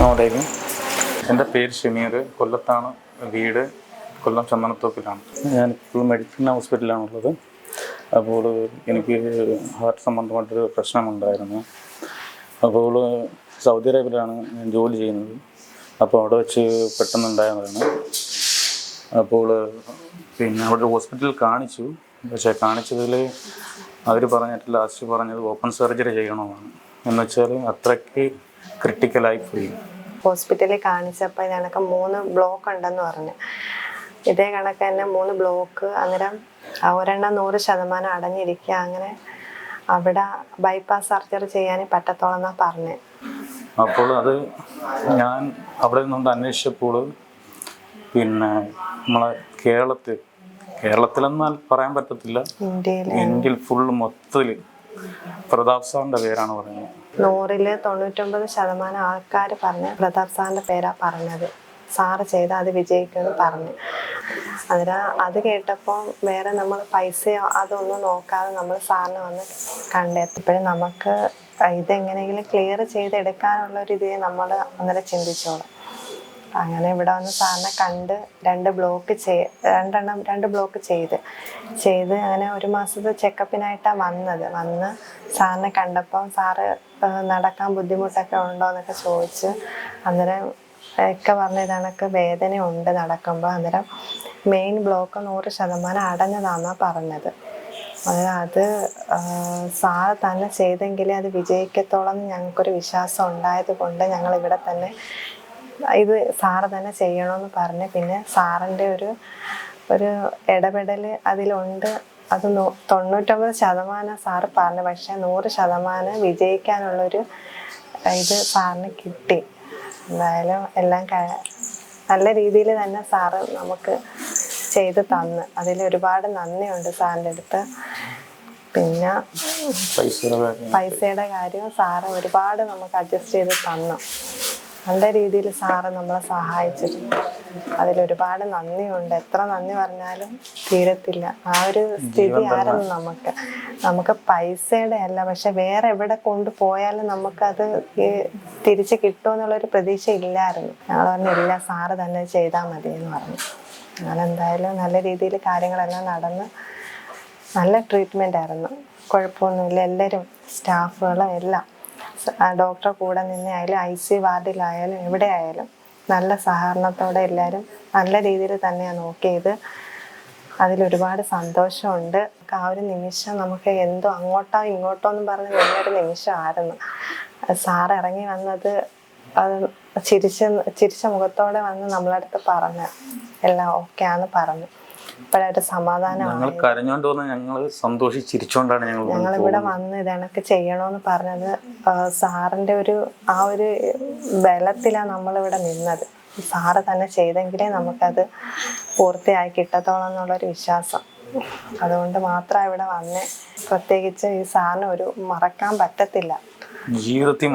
ഇവിടേക്ക് എന്റെ പേര് ഷമീർ കൊല്ലത്താണ് വീട്. കൊല്ലം ചന്ദനത്തോപ്പിലാണ്. ഞാനിപ്പോൾ മെഡിക്കൽ ഹോസ്പിറ്റലിലാണുള്ളത്. അപ്പോൾ എനിക്ക് ഹാർട്ട് സംബന്ധമായിട്ടൊരു പ്രശ്നമുണ്ടായിരുന്നു. അപ്പോൾ സൗദി അറേബ്യയിലാണ് ഞാൻ ജോലി ചെയ്യുന്നത്. അപ്പോൾ അവിടെ വെച്ച് പെട്ടെന്നുണ്ടായതാണ്. അപ്പോൾ പിന്നെ അവിടെ ഹോസ്പിറ്റലിൽ കാണിച്ചു. പക്ഷേ കാണിച്ചതിൽ അവർ പറഞ്ഞിട്ട് ലാസ്റ്റ് പറഞ്ഞത് ഓപ്പൺ സർജറി ചെയ്യണമെന്നാണ് എന്നുവെച്ചാൽ അത്രയ്ക്ക് ക്രിട്ടിക്കലായി പോയി. ഹോസ്പിറ്റലിൽ കാണിച്ചപ്പോൾ ഇതിനൊക്കെ മൂന്ന് ബ്ലോക്ക് ഉണ്ടെന്ന് പറഞ്ഞു. ഇതേ കണക്ക് തന്നെ മൂന്ന് ബ്ലോക്ക് അന്നേരം ഒരെണ്ണം നൂറ് ശതമാനം അടഞ്ഞിരിക്കുക. അങ്ങനെ അവിടെ ബൈപ്പാസ് സർജറി ചെയ്യാനേ പറ്റത്തോളം പറഞ്ഞു. പറഞ്ഞത് അപ്പോൾ അത് ഞാൻ അവിടെ നിന്നുകൊണ്ട് അന്വേഷിച്ചപ്പോൾ പിന്നെ നമ്മളെ കേരളത്തിൽ കേരളത്തിലെന്നാൽ പറയാൻ പറ്റത്തില്ല. ഇന്ത്യയിൽ. ഫുള്ള് മൊത്തത്തിൽ പ്രതാപ് സാറിന്റെ പേരാണ് പറയുന്നത്. നൂറിൽ തൊണ്ണൂറ്റൊമ്പത് ശതമാനം ആൾക്കാർ പറഞ്ഞ് പ്രതാപ് സാറിന്റെ പേരാ പറഞ്ഞത്. സാറ് ചെയ്ത അത് വിജയിക്കുമെന്ന് പറഞ്ഞു. അതിന് അത് കേട്ടപ്പോൾ വേറെ നമ്മൾ പൈസയോ അതൊന്നും നോക്കാതെ നമ്മൾ സാറിനെ വന്ന് കണ്ടെത്തിയപ്പോഴും നമുക്ക് ഇതെങ്ങനെയെങ്കിലും ക്ലിയർ ചെയ്തെടുക്കാനുള്ള ഒരു ഇതേ നമ്മൾ അന്നേരം ചിന്തിച്ചോളാം. അങ്ങനെ ഇവിടെ വന്ന് സാറിനെ കണ്ട് രണ്ട് ബ്ലോക്ക് ചെയ് രണ്ടെണ്ണം രണ്ട് ബ്ലോക്ക് ചെയ്ത്. ചെയ്ത് അങ്ങനെ ഒരു മാസത്തെ ചെക്കപ്പിനായിട്ടാണ് വന്നത്. വന്ന് സാറിനെ കണ്ടപ്പം സാറ് നടക്കാൻ ബുദ്ധിമുട്ടൊക്കെ ഉണ്ടോ എന്നൊക്കെ ചോദിച്ച് അന്നേരം ഒക്കെ പറഞ്ഞ ഇതണക്ക് വേദന ഉണ്ട് നടക്കുമ്പോൾ അന്നേരം മെയിൻ ബ്ലോക്ക് നൂറ് ശതമാനം അടഞ്ഞതാണെന്നാണ് പറഞ്ഞത്. അത് സാർ തന്നെ ചെയ്തെങ്കിലേ അത് വിജയിക്കത്തോളം ഞങ്ങൾക്കൊരു വിശ്വാസം ഉണ്ടായത് കൊണ്ട് ഞങ്ങൾ ഇവിടെ തന്നെ ഇത് സാറ് തന്നെ ചെയ്യണമെന്ന് പറഞ്ഞ് പിന്നെ സാറിന്റെ ഒരു ഒരു ഇടപെടൽ അതിലുണ്ട്. അത് തൊണ്ണൂറ്റൊമ്പത് ശതമാനം സാറ് പറഞ്ഞു. പക്ഷേ നൂറ് ശതമാനം വിജയിക്കാനുള്ളൊരു ഇത് സാറിന് കിട്ടി. എന്തായാലും എല്ലാം നല്ല രീതിയിൽ തന്നെ സാറ് നമുക്ക് ചെയ്ത് തന്ന്. അതിൽ ഒരുപാട് നന്ദിയുണ്ട് സാറിന്റെ അടുത്ത്. പിന്നെ പൈസയുടെ കാര്യം. പൈസയുടെ കാര്യം സാറ് ഒരുപാട് നമുക്ക് അഡ്ജസ്റ്റ് ചെയ്ത് തന്നു. നല്ല രീതിയിൽ സാറ് നമ്മളെ സഹായിച്ചിട്ടുണ്ട് അതിലൊരുപാട് നന്ദിയുണ്ട്. എത്ര നന്ദി പറഞ്ഞാലും തീരത്തില്ല. ആ ഒരു സ്ഥിതി ആയിരുന്നു നമുക്ക്. നമുക്ക് പൈസയുടെ അല്ല പക്ഷെ വേറെ എവിടെ കൊണ്ടുപോയാലും നമുക്കത് തിരിച്ച് കിട്ടുമെന്നുള്ളൊരു പ്രതീക്ഷ ഇല്ലായിരുന്നു ഞങ്ങൾ പറഞ്ഞു ഇല്ല സാറ് തന്നെ ചെയ്താൽ മതി എന്ന് പറഞ്ഞു. ഞാനെന്തായാലും എന്തായാലും നല്ല രീതിയിൽ കാര്യങ്ങളെല്ലാം നടന്ന് നല്ല ട്രീറ്റ്മെന്റ് ആയിരുന്നു. കുഴപ്പമൊന്നുമില്ല. എല്ലാവരും സ്റ്റാഫുകളും എല്ലാം ഡോക്ടറെ കൂടെ നിന്നായാലും ഐ സി വാർഡിലായാലും എവിടെ ആയാലും നല്ല സഹകരണത്തോടെ എല്ലാവരും നല്ല രീതിയിൽ തന്നെയാണ് നോക്കിയത്. അതിലൊരുപാട് സന്തോഷമുണ്ട്. ആ ഒരു നിമിഷം നമുക്ക് എന്തോ അങ്ങോട്ടോ ഇങ്ങോട്ടോ എന്ന് പറഞ്ഞ് നിന്നൊരു നിമിഷമായിരുന്നു. സാർ ഇറങ്ങി വന്നത് അത് ചിരിച്ച ചിരിച്ച മുഖത്തോടെ വന്ന് നമ്മളടുത്ത് പറഞ്ഞു. എല്ലാം ഓക്കെ ആന്ന് പറഞ്ഞു. ഇപ്പോഴൊരു സമാധാനമാണ് ഞങ്ങൾ കരഞ്ഞോണ്ട് വന്ന് ഞങ്ങൾ സന്തോഷിച്ചിരിച്ചോണ്ടാണ് ഞങ്ങൾ ഞങ്ങൾ ഇവിടെ വന്ന് ഇതണക്ക് ചെയ്യണോന്ന് പറഞ്ഞത് സാറിന്റെ ഒരു ആ ഒരു ബലത്തിലാണ് നമ്മളിവിടെ നിന്നത്. സാറ് തന്നെ ചെയ്തെങ്കിലേ നമുക്കത് പൂർത്തിയായി കിട്ടത്തോളം എന്നുള്ളൊരു വിശ്വാസം. അതുകൊണ്ട് മാത്രം ഇവിടെ വന്നേ പ്രത്യേകിച്ച് ഈ സാറിന് ഒരു മറക്കാൻ പറ്റത്തില്ല. ജീവിതത്തിൽ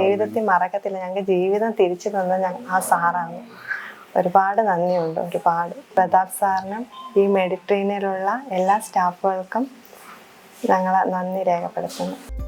ജീവിതത്തിൽ മറക്കത്തില്ല. ഞങ്ങൾക്ക് ജീവിതം തിരിച്ചു തന്ന ആ സാറാണ്. ഒരുപാട് നന്ദിയുണ്ട് ഒരുപാട്. പ്രതാപ് സാറിനും ഈ മെഡിട്രേനിലുള്ള എല്ലാ സ്റ്റാഫുകൾക്കും ഞങ്ങൾ നന്ദി രേഖപ്പെടുത്തുന്നു.